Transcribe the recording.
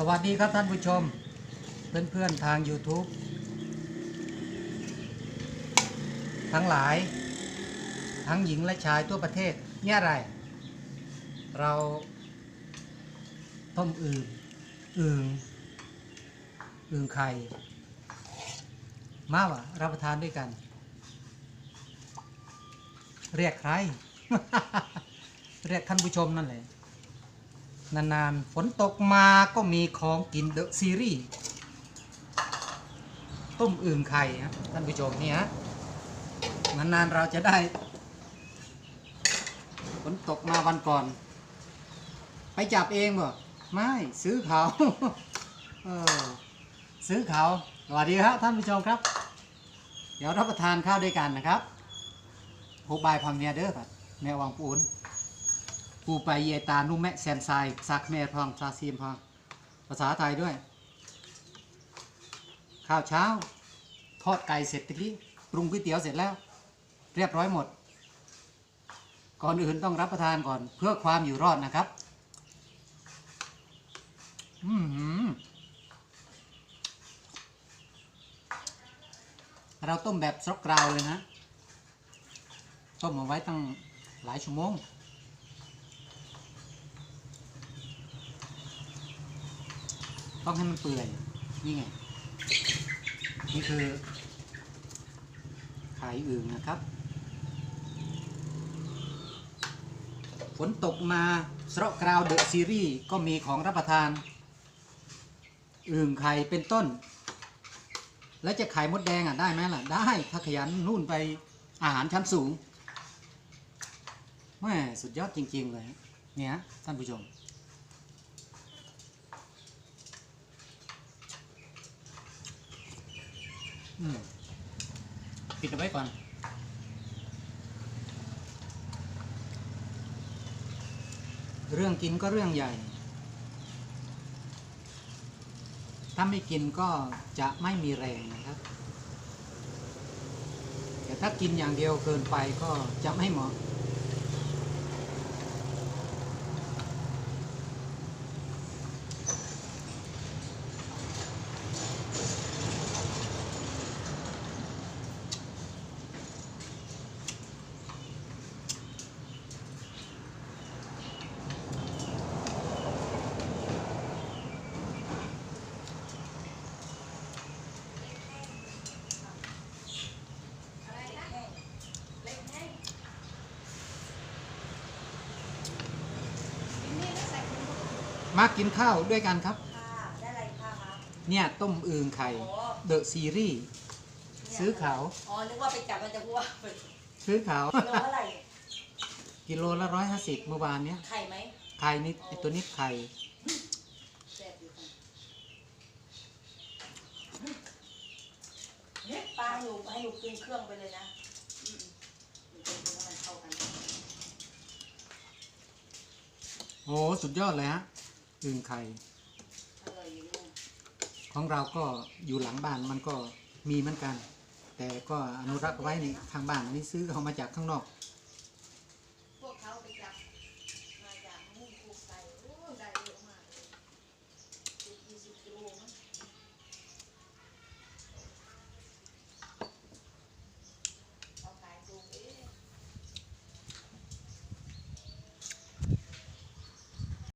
สวัสดีครับท่านผู้ชม เพื่อนๆทาง YouTube ทั้งหลาย ทั้งหญิงและชายทั่วประเทศ เนี่ยอะไร เราต้มอึ่งอึ่งอึ่งไข่ มาวะรับประทานด้วยกัน เรียกใคร เรียกท่านผู้ชมนั่นแหละ นานๆ ฝนตกมาก็มีของกินเดอะซีรีส์ต้มอึ่งไข่ครับท่านผู้ชมนี่ฮะนานๆเราจะได้ ฝนตกมาวันก่อน ไปจับเองบ่ไม่ซื้อเขาเออซื้อเขาสวัสดีครับท่านผู้ชมครับ เดี๋ยวรับประทานข้าวด้วยกันนะครับโฮบายพอมเมียเด้อครับแม่วังปูน ปูไปเยตานุแมแซนไซซักแม่พองซาซีมพองภาษาไทยด้วย ข้าวเช้า ทอดไก่เสร็จตะกี้ปรุงก๋วยเตี๋ยวเสร็จแล้ว เรียบร้อยหมด ก่อนอื่นต้องรับประทานก่อนเพื่อความอยู่รอดนะครับ อือหือเราต้มแบบซอกกราวเลยนะ ต้มเอาไว้ตั้งหลายชั่วโมง ต้องให้มันเปื่อย นี่ไง นี่คือ ไข่อึ่งนะครับ ฝนตกมาสระกราวเดอะซีรีส์ก็มีของรับประทานอึ่งไข่เป็นต้น แล้วจะไข่มดแดงอะได้ไหมล่ะ ได้ ถ้าขยันนู่นไปอาหารชั้นสูงแม่สุดยอดจริง ๆ เลย เนี่ยท่านผู้ชม อืม ปิดเอาไว้ก่อน เรื่องกินก็เรื่องใหญ่ ถ้าไม่กินก็จะไม่มีแรงนะครับ แต่ถ้ากินอย่างเดียวเกินไปก็จะไม่เหมาะ มากินข้าวด้วยกันครับ ค่ะได้อะไรคะครับเนี่ยต้มอึ่งไข่ โอ้เดอะซีรีส์ซื้อขาว อ๋อ นึกว่าไปจับมันจะพูดว่าซื้อขาว กิโลเท่าไหร่ กิโลละร้อยห้าสิบเมื่อวานเนี้ยไข่ไหมไข่นิดไอตัวนี้ไข่ แซ่บอยู่ค่ะป้าให้หนูให้หนูกินเครื่องไปเลยนะอืมหนูจะกินให้มันเข้ากัน โอ้สุดยอดเลยฮะ อึ่งไข่อร่อยอยู่ลูกของเราก็อยู่หลังบ้านมันก็มีเหมือนกัน แต่ก็อนุรักษ์ไว้ในทางบ้านอันนี้ซื้อเขามาจากข้างนอก